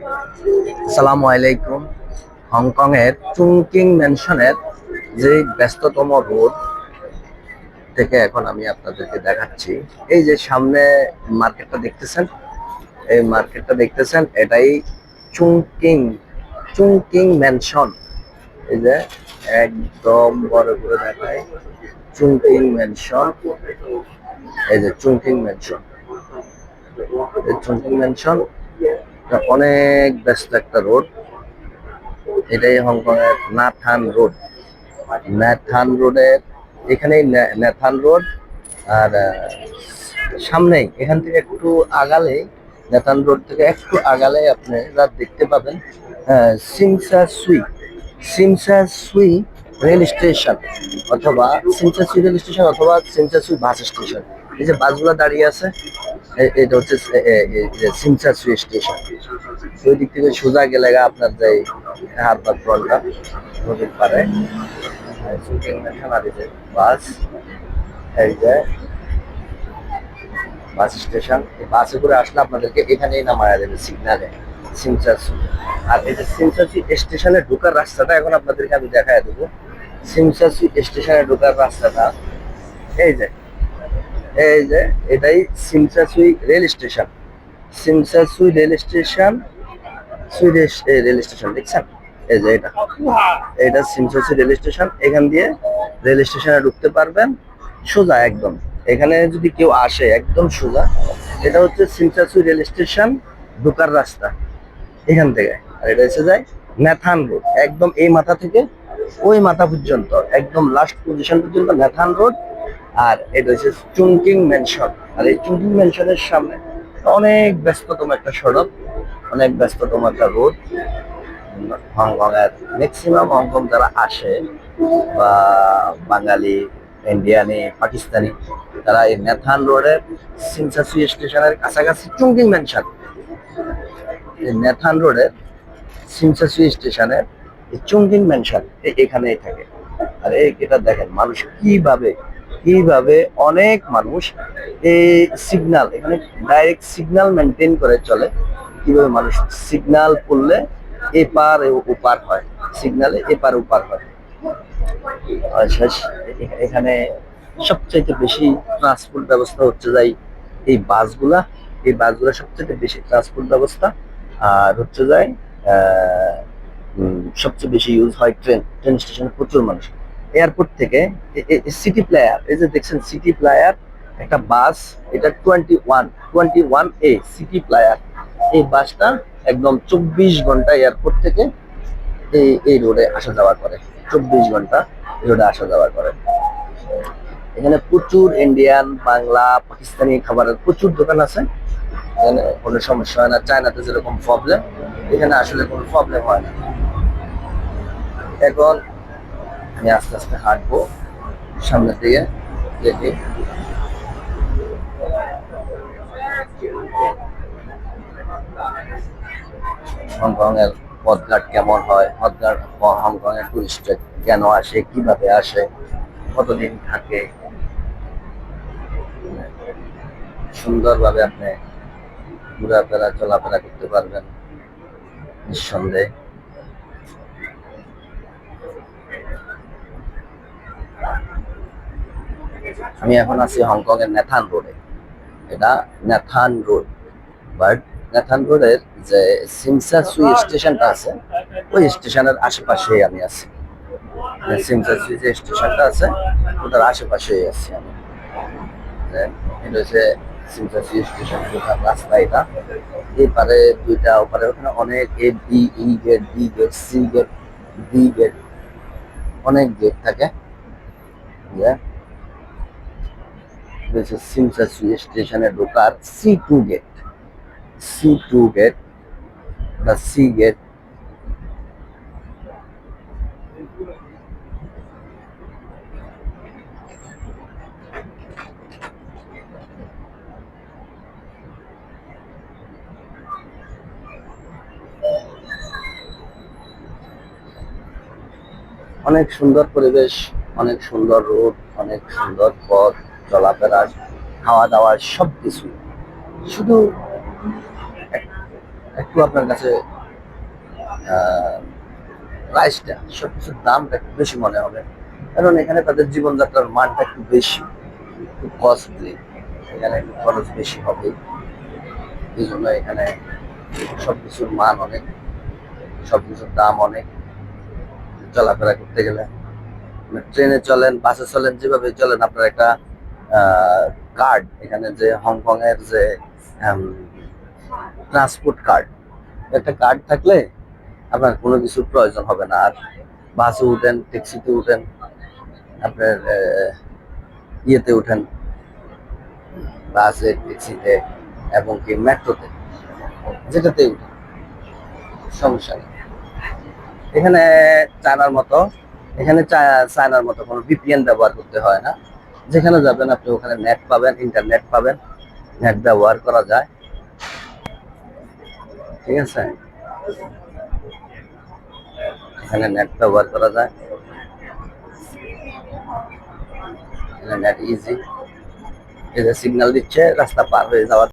আসসালামু আলাইকুম। হংকংয়ের চুংকিং ম্যানশনের যে ব্যস্ততম রোড থেকে এখন আমি আপনাদেরকে দেখাচ্ছি। এই যে সামনে মার্কেটটা দেখতেছেন, এই মার্কেটটা দেখতেছেন, এটাই চুংকিং চুংকিং ম্যানশন। এই যে একদম বড় করে দেখায় চুংকিং ম্যানশন। এই যে চুংকিং ম্যানশন। চুংকিং ম্যানশন এটা অনেক ব্যস্ত একটা রোড। এটাই হংকং এর নাথান রোড। নাথান রোডের এখানেই ন্যা- নাথান রোড আর সামনেই, এখান থেকে একটু আগালে নাথান রোড থেকে একটু আগালে আপনি রাত দেখতে পাবেন সিমসা সুই। সিমসা সুই রেল স্টেশন অথবা সিমসা সুই রেল স্টেশন অথবা সিমসা সুই বাস স্টেশন। এই যে বাসগুলো দাঁড়িয়ে আছে এটা হচ্ছে সিমসা সুই স্টেশন। ওই দিক থেকে সোজা গেলে আপনার যে হারবার ফ্রন্টটা নদীর পারে। বাস, এই যে বাস স্টেশন। বাসে করে আসলে আপনাদেরকে এখানেই নামায়া দেবে সিগনালে সিমসাসু আর এই যে সিমসাসু স্টেশনে ঢোকার রাস্তাটা এখন আপনাদেরকে আমি দেখায় দেবো। সিমসাসু স্টেশনে ঢোকার রাস্তাটা, এই যে এই যে, এটাই Tsim Sha Tsui rail station. Tsim Sha Tsui rail station Swedish rail station, দেখছেন? এই যে এটা। এটা সিমসাসুই রেল স্টেশন। এখান দিয়ে রেল স্টেশনে ঢুকতে পারবেন। সোজা একদম। এখানে যদি কেউ আসে, একদম সোজা। এটা হচ্ছে সিমসাসুই রেল স্টেশন ঢোকার রাস্তা। এখান থেকে। আর এটা এসে যায় ন্যাথান রোড। একদম এই মাথা থেকে ওই মাথা পর্যন্ত, একদম লাস্ট পজিশন পর্যন্ত ন্যাথান রোড। আর এটা হচ্ছে চুংকিং ম্যানশন আর এই চুংকিং ম্যানশনের সামনে অনেক ব্যস্ততম একটা সড়ক, অনেক ব্যস্ততম একটা রোড। হংকং এর ম্যাক্সিমাম হংকং যারা আসে, বা বাঙালি, ইন্ডিয়ানি, পাকিস্তানি, তারা এই নেথান রোডের সিনসাসুই স্টেশনের কাছাকাছি চুংকিং ম্যানশন এই নেথান রোডের সিমসাসুই স্টেশনের এই চুংকিং ম্যানশন এখানেই থাকে। আর এই এটা দেখেন মানুষ কীভাবে কীভাবে অনেক মানুষ এই সিগন্যাল এখানে ডাইরেক্ট সিগন্যাল মেনটেন করে চলে। কীভাবে মানুষ সিগন্যাল পড়লে এপার ওপার হয়? সিগনালে এপার ওপার হয়। এখানে সবচাইতে বেশি ট্রান্সপোর্ট ব্যবস্থা হচ্ছে যাই এই বাসগুলা। এই বাসগুলা সবচেয়ে বেশি ট্রান্সপোর্ট ব্যবস্থা। আর হচ্ছে যায় সবচেয়ে বেশি ইউজ হয় ট্রেন ট্রেন স্টেশনে প্রচুর মানুষ। এয়ারপোর্ট থেকে সিটি প্লেয়ার এই যে দেখছেন সিটি প্লেয়ার একটা বাস এটা টোয়েন্টি ওয়ান টোয়েন্টি ওয়ান এ সিটি প্লেয়ার এই বাসটা একদম চব্বিশ ঘণ্টা এয়ারপোর্ট থেকে এই এই রোডে আসা যাওয়া করে। চব্বিশ ঘণ্টা রোডে আসা যাওয়া করে। এখানে প্রচুর ইন্ডিয়ান বাংলা, পাকিস্তানি খাবারের প্রচুর দোকান আছে। এখানে কোনো সমস্যা হয় না, চায়নাতে যেরকম প্রবলেম এখানে আসলে কোনো প্রবলেম হয় না। এখন আমি আস্তে আস্তে হাঁটবো, সামনের দিকে দেখি। হংকং এর পথঘাট কেমন হয়? পথঘাট হংকং এর টুরিস্ট কেন আসে? কীভাবে আসে? কতদিন থাকে? সুন্দরভাবে আপনি ঘোরাফেরা, চলাফেরা করতে পারবেন, নিঃসন্দেহে। আমি এখন আছি হংকং এর নেথান রোডে। এটা নেথান রোড। বাট নেথান রোডের যে সিমসা সুই স্টেশনটা আছে, ওই স্টেশনের আশেপাশেই আমি আছি। সিমসা সুই যে স্টেশনটা আছে, ওটার আশেপাশেই আছি আমি। এটা হচ্ছে সিমসা সুই স্টেশন রাস্তা এটা। এই পারে দুইটা, ওপারে ওখানে অনেক A B E gate B gate C gate D gate অনেক গেট থাকে। যে is Simsasui স্টেশনে ঢোকার C two gate C two gate the C gate অনেক সুন্দর পরিবেশ, অনেক সুন্দর রোড, অনেক সুন্দর পথ। চলাফেরা খাওয়া দাওয়া সব কিছু শুধু এক- একটু আপনার কাছে প্রাইসটা সব কিছুর দামটা একটু বেশি মনে হবে। কারণ এখানে তাদের জীবনযাত্রার মানটা একটু বেশি, একটু কস্টলি এখানে একটু খরচ বেশি হবে। এই জন্য এখানে সবকিছুর মান অনেক সব কিছুর দাম অনেক। চলাফেরা করতে গেলে মানে ট্রেনে চলেন, বাসে চলেন, যেভাবে চলেন, আপনার একটা কার্ড এখানে যে হংকং এর যে ট্রান্সপোর্ট কার্ড একটা কার্ড থাকলে আপনার কোনো কিছুর প্রয়োজন হবে না। আর বাসে উঠেন ট্যাক্সিতে উঠেন, আপনার ইয়েতে উঠেন, বাসে ট্যাক্সিতে এবং কি মেট্রোতে যেটাতে উঠেন, সমস্যা নেই। এখানে চায়নার মতো, এখানে চায়নার মতো কোনো ভিপিএন ব্যবহার করতে হয় না। যেখানে যাবেন আপনি ওখানে নেট পাবেন ইন্টারনেট পাবেন নেট ব্যবহার করা যায়। ঠিক আছে? এখানে নেট ব্যবহার করা যায়। নেট ইজি এদের সিগন্যাল দিচ্ছে, রাস্তা পার হয়ে যাওয়ার